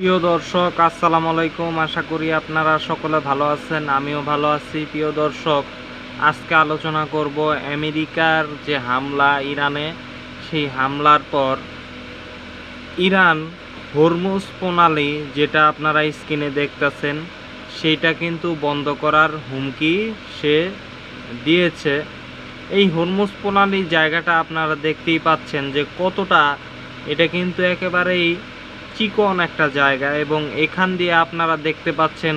প্রিয় দর্শক, আসসালামু আলাইকুম। আশা করি আপনারা সকলে ভালো আছেন, আমিও ভালো আছি। প্রিয় দর্শক, আজকে আলোচনা করব আমেরিকার যে হামলা ইরানে, সেই হামলার পর ইরান হরমুজ প্রণালী যেটা আপনারা স্ক্রিনে দেখতেছেন সেইটা কিন্তু বন্ধ করার হুমকি সে দিয়েছে। এই হরমুজ প্রণালী জায়গাটা আপনারা দেখতেই পাচ্ছেন যে কতটা, এটা কিন্তু একেবারেই চিকন একটা জায়গা এবং এখান দিয়ে আপনারা দেখতে পাচ্ছেন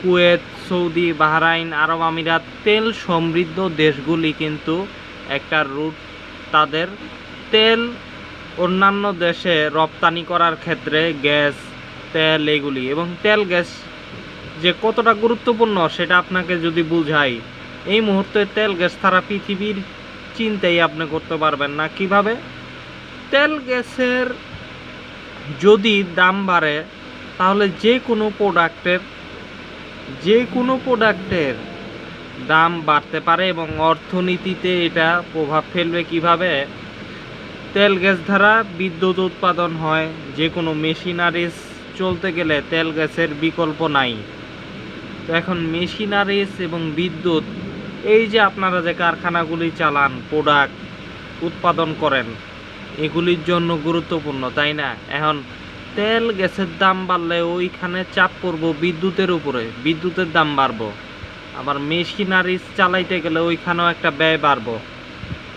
কুয়েত, সৌদি, বাহরাইন, আরব আমিরাত, তেল সমৃদ্ধ দেশগুলি কিন্তু একটা রুট তাদের। তেল অন্যান্য দেশে রপ্তানি করার ক্ষেত্রে গ্যাস, তেল এগুলি এবং তেল গ্যাস যে কতটা গুরুত্বপূর্ণ সেটা আপনাকে যদি বুঝাই, এই মুহূর্তে তেল গ্যাস ছাড়া পৃথিবীর চিন্তাই আপনি করতে পারবেন না। কীভাবে? তেল গ্যাসের যদি দাম বাড়ে, তাহলে যে কোনো প্রোডাক্টের যে কোনো প্রোডাক্টের দাম বাড়তে পারে এবং অর্থনীতিতে এটা প্রভাব ফেলবে কীভাবে? তেল গ্যাস দ্বারা বিদ্যুৎ উৎপাদন হয়, যে কোনো মেশিনারিজ চলতে গেলে তেল গ্যাসের বিকল্প নাই। তো এখন মেশিনারিজ এবং বিদ্যুৎ, এই যে আপনারা যে কারখানাগুলি চালান প্রোডাক্ট উৎপাদন করেন এগুলির জন্য গুরুত্বপূর্ণ, তাই না? এখন, তেল গ্যাসের দাম বাড়লে ওইখানে চাপ পড়ব বিদ্যুতের উপরে, বিদ্যুতের দাম বাড়বো। আবার মেশিনারিজ চালাইতে গেলে ওইখানেও একটা ব্যয় বাড়বো।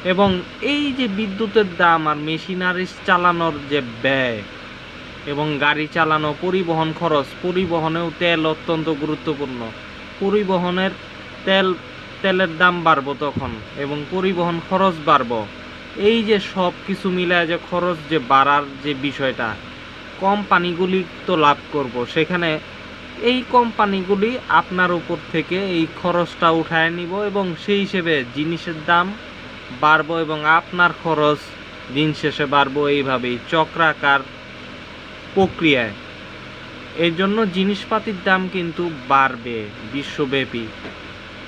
এবং এই যে বিদ্যুতের দাম আর মেশিনারিজ চালানোর যে ব্যয় এবং গাড়ি চালানো, পরিবহন খরচ, পরিবহনেও তেল অত্যন্ত গুরুত্বপূর্ণ। পরিবহনের তেল, তেলের দাম বাড়বো তখন এবং পরিবহন খরচ বাড়বো। এই যে সব কিছু মিলায় যে খরচ যে বাড়ার যে বিষয়টা, কোম্পানিগুলি তো লাভ করব। সেখানে এই কোম্পানিগুলি আপনার উপর থেকে এই খরচটা উঠায় নিব এবং সেই হিসেবে জিনিসের দাম বাড়বো এবং আপনার খরচ দিন শেষে বাড়বো এইভাবেই চক্রাকার প্রক্রিয়ায়। এই জন্য জিনিসপাতির দাম কিন্তু বাড়বে বিশ্বব্যাপী।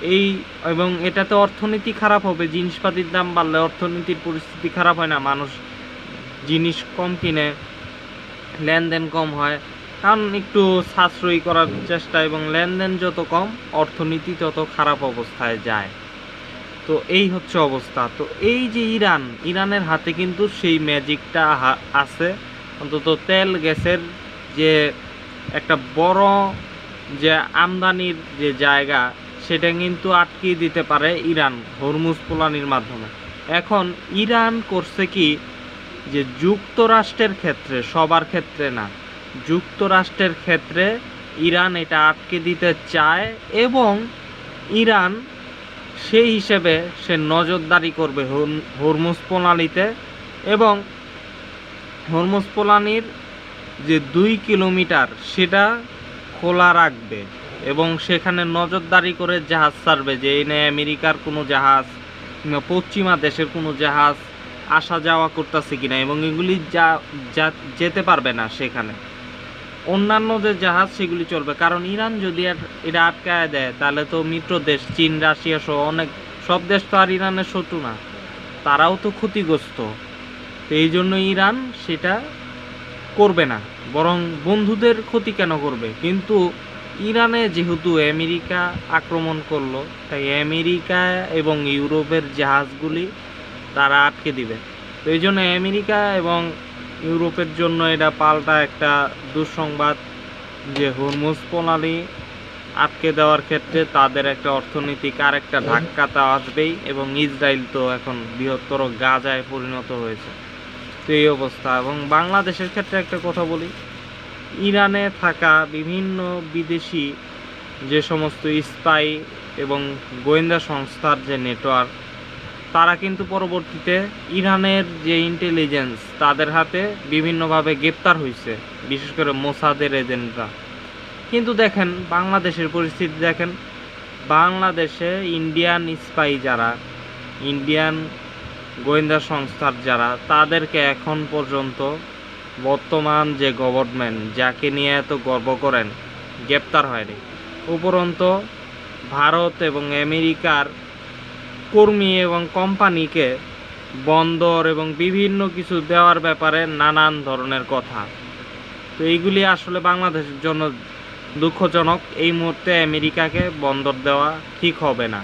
এই এবং এটাতে অর্থনীতি খারাপ হবে, জিনিসপাতির দাম বাড়লে অর্থনীতির পরিস্থিতি খারাপ হয় না, মানুষ জিনিস কম কিনে, লেনদেন কম হয়। কারণ একটু সাশ্রয়ী করার চেষ্টা এবং লেনদেন যত কম, অর্থনীতি তত খারাপ অবস্থায় যায়। তো এই হচ্ছে অবস্থা। তো এই যে ইরান, ইরানের হাতে কিন্তু সেই ম্যাজিকটা আছে। অন্তত তেল গ্যাসের যে একটা বড় যে আমদানির যে জায়গা সেটা কিন্তু আটকিয়ে দিতে পারে ইরান হরমুজ পোলানির মাধ্যমে। এখন ইরান করছে কি যে যুক্তরাষ্ট্রের ক্ষেত্রে, সবার ক্ষেত্রে না, যুক্তরাষ্ট্রের ক্ষেত্রে ইরান এটা আটকে দিতে চায় এবং ইরান সেই হিসেবে সে নজরদারি করবে হর- হরমুজ প্রণালীতে এবং হরমুজ প্রণালীর যে দুই কিলোমিটার সেটা খোলা রাখবে। এবং সেখানে নজরদারি করে জাহাজ ছাড়বে যে এনে আমেরিকার কোনো জাহাজ পশ্চিমা দেশের কোনো জাহাজ আসা যাওয়া করতেছে কিনা এবং এগুলি যা যেতে পারবে না সেখানে। অন্যান্য যে জাহাজ, সেগুলি চলবে। কারণ ইরান যদি এটা আটকায় দেয়, তাহলে তো মিত্র দেশ, চীন, রাশিয়া সহ অনেক, সব দেশ তো আর ইরানের শত্রু না। তারাও তো ক্ষতিগ্রস্ত। এই জন্য ইরান সেটা করবে না। বরং বন্ধুদের ক্ষতি কেন করবে? কিন্তু ইরানে যেহেতু আমেরিকা আক্রমণ করল, তাই আমেরিকা এবং ইউরোপের জাহাজগুলি তারা আটকে দিবে। তো এই জন্য আমেরিকা এবং ইউরোপের জন্য এটা পাল্টা একটা দুঃসংবাদ যে হরমুজ প্রণালী আটকে দেওয়ার ক্ষেত্রে তাদের একটা অর্থনৈতিক আর একটা ধাক্কা তো আসবেই এবং ইসরায়েল তো এখন বৃহত্তর গাজায় পরিণত হয়েছে। তো এই অবস্থা এবং বাংলাদেশের ক্ষেত্রে একটা কথা বলি ইরানে থাকা বিভিন্ন বিদেশি যে সমস্ত স্পাই এবং গোয়েন্দা সংস্থার যে নেটওয়ার্ক, তারা কিন্তু পরবর্তীতে ইরানের যে ইন্টেলিজেন্স তাদের হাতে বিভিন্নভাবে গ্রেপ্তার হয়েছে বিশেষ করে মোসাদের এজেন্টরা। কিন্তু দেখেন, বাংলাদেশের পরিস্থিতি দেখেন, বাংলাদেশে ইন্ডিয়ান স্পাই যারা ইন্ডিয়ান গোয়েন্দা সংস্থার যারা, তাদেরকে এখন পর্যন্ত বর্তমান যে গভর্নমেন্ট যাকে নিয়ে এত গর্ব করেন, গ্রেপ্তার হয়নি। উপরন্ত ভারত এবং আমেরিকার কর্মী এবং কোম্পানিকে বন্দর এবং বিভিন্ন কিছু দেওয়ার ব্যাপারে নানান ধরনের কথা। তো এইগুলি আসলে বাংলাদেশের জন্য দুঃখজনক। এই মুহূর্তে আমেরিকাকে বন্দর দেওয়া ঠিক হবে না।